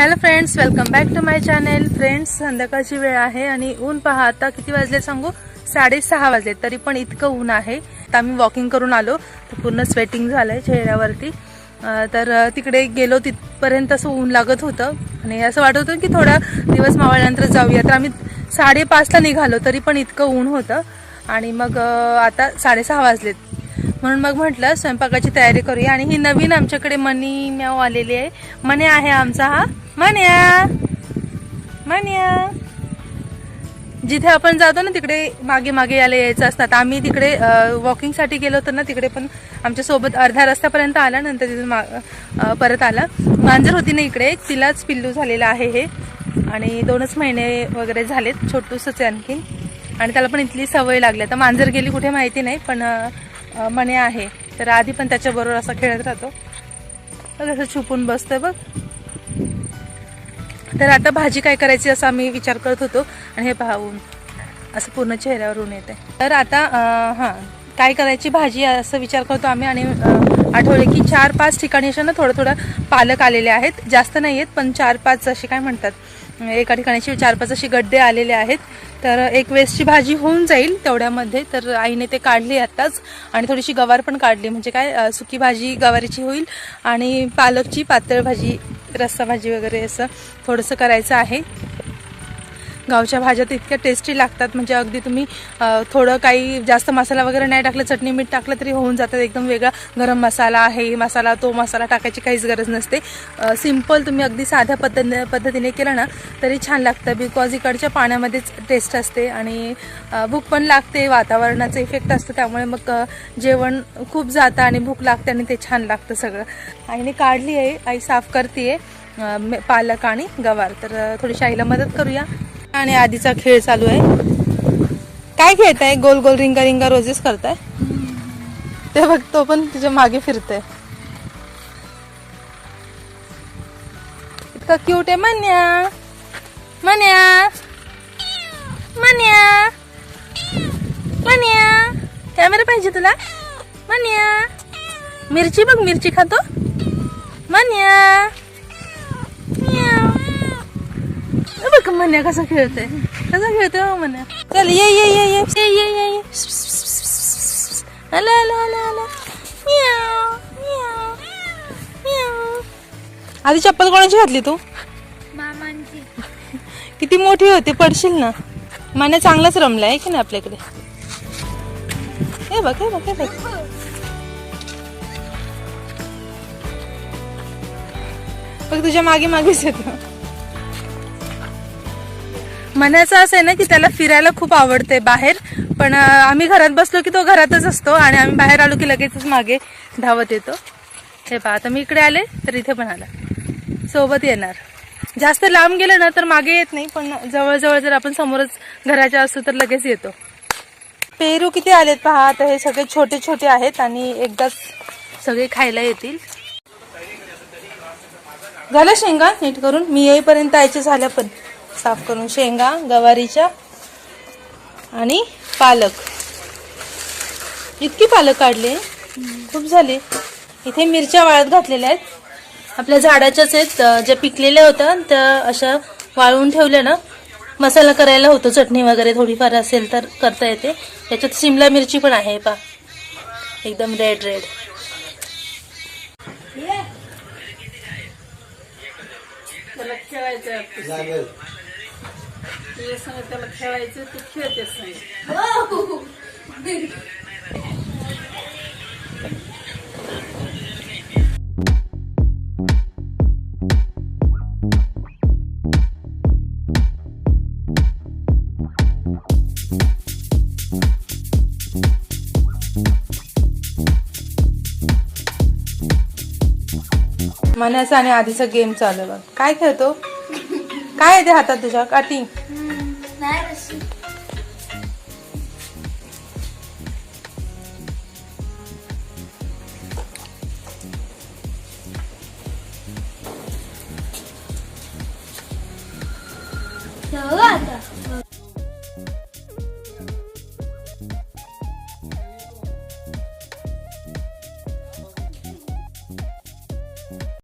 Hello friends welcome back to my channel friends संध्याकाळची वेळ आहे आणि ऊन पहा. आता किती वाजले सांगू? साडेसहा वाजले. तरी पण इतकं ऊन आहे. तर आम्ही वॉकिंग करून आलो. तर पूर्ण स्वेटिंग झालंय चेहऱ्यावरती. तर तिकडे गेलो तिथपर्यंत असं ऊन लागत होतं. आणि असं वाटत होतं की थोडा दिवस मावळल्यानंतर जाऊया. तर आम्ही साडेपाचला निघालो तरी पण इतकं ऊन होतं. आणि मग आता साडेसहा वाजलेत. म्हणून मग म्हटलं स्वयंपाकाची तयारी करूया. आणि ही नवीन आमच्याकडे मनी म्याव आलेली आहे. मने आहे आमचा हा. मन्या! मन्या! जिथे आपण जातो ना तिकडे मागे मागे यायला यायचं असतात आम्ही तिकडे वॉकिंगसाठी गेलो होतो ना तिकडे पण आमच्यासोबत अर्ध्या रस्त्यापर्यंत आला नंतर तिथून मा- परत आला. मांजर होती ना इकडे तिलाच पिल्लू झालेलं आहे हे. आणि दोनच महिने वगैरे झालेत छोटूसच आणखीन. आणि त्याला पण इथली सवय लागली. आता मांजर गेली कुठे माहिती नाही पण मणे मने आहे. तर आधी पण त्याच्याबरोबर असा खेळत राहतो. असं छुपून बसतोय बघ. तर आता भाजी काय करायची असं आम्ही विचार करत होतो आणि हे पाहून असं पूर्ण चेहऱ्यावर ऊन येते तर आता हां काय करायची भाजी असं विचार करतो आम्ही आणि आठवले की चार पाच ठिकाणी अशा ना थोडं थोडं पालक आलेले आहेत. जास्त नाही आहेत पण चार पाच असे काय म्हणतात. एका ठिकाणी अशी चार पाच अशी गड्डे आलेले आहेत. तर एक वेस्टची भाजी होऊन जाईल तेवढ्यामध्ये. तर आईने ते काढली आत्ताच. आणि थोडीशी गवार पण काढली. म्हणजे काय सुकी भाजी गवारीची होईल आणि पालकची पातळ भाजी रस्सा भाजी वगैरे असं थोडंसं करायचं आहे. गावच्या भाज्या तर इतक्या टेस्टी लागतात. म्हणजे अगदी तुम्ही थोडं काही जास्त मसाला वगैरे नाही टाकलं चटणी मीठ टाकलं तरी होऊन जातात एकदम वेगळा गरम मसाला हे मसाला तो मसाला टाकायची काहीच गरज नसते. सिंपल तुम्ही अगदी साध्या पद्ध पद्धतीने केलं ना तरी छान लागतं. बिकॉज इकडच्या पाण्यामध्येच टेस्ट असते आणि भूक पण लागते वातावरणाचा इफेक्ट असतो. त्यामुळे मग जेवण खूप जातं आणि भूक लागते आणि ते छान लागतं सगळं. आईने काढली आहे आई साफ करते पालक आणि गवार. तर थोडीशी आईला मदत करूया. आणि आधीचा खेळ चालू आहे. काय खेळताय? गोल गोल रिंगा रिंगा रोजेस करताय? ते बघ तो पण तुझ्या मागे फिरतोय. इतका क्यूट आहे मन्या. मन्या. मन्या. मन्या. कॅमेरा पाहिजे तुला? मन्या. मिरची बघ मिरची खातो? मन्या म्याव. मन्या कसं खेळतोय? कसं खेळतोय हो मन्या चल ये ये ये ये. ये ये ये ये. आला आला आला आला. म्याव, म्याव, म्याव. आधी चप्पल कोणाची घातली तू? मामांची. किती मोठी होती पडशील ना. माने चांगलाच रमलाय की नाही आपल्याकडे? हे बघ हे बघ हे बघ. बघ तुझ्या मागे मागेच येतो. म्हणायचं असं आहे ना की त्याला फिरायला खूप आवडते बाहेर पण आम्ही घरात बसलो की तो घरातच असतो आणि आम्ही बाहेर आलो की लगेचच मागे धावत येतो. हे पहा आता मी इकडे आले तर इथे पण आला. सोबत येणार. जास्त लांब गेलं ना तर मागे येत नाही पण जवळजवळ जर आपण समोरच घराच्या असतो तर लगेच येतो. पेरू किती आलेत पहा आता हे सगळे छोटे छोटे आहेत आणि एकदाच सगळे खायला येतील. झालं शेंगा नीट करून मी येईपर्यंत यायचे झाल्या पण. साफ करून शेंगा गवारीच्या आणि पालक. इतकी पालक काढले. खूप झाले. इथे मिरच्या वाळत घातलेल्या आहेत. आपल्या झाडाच्याच आहेत. ज्या पिकलेल्या होत्या त्या अशा वाळवून ठेवल्या ना. मसाला करायला होतो. चटणी वगैरे थोडीफार असेल तर करता येते. त्याच्यात शिमला मिरची पण आहे पा एकदम रेड रेड खेळायचं तुझ्या त्याला खेळायचं तू खेळतेस नाही. मनाचा आणि आधीचा गेम चालू आहे बघ. काय खेळतो? काय आहे ते हातात तुझ्या काठी नाही रस्सी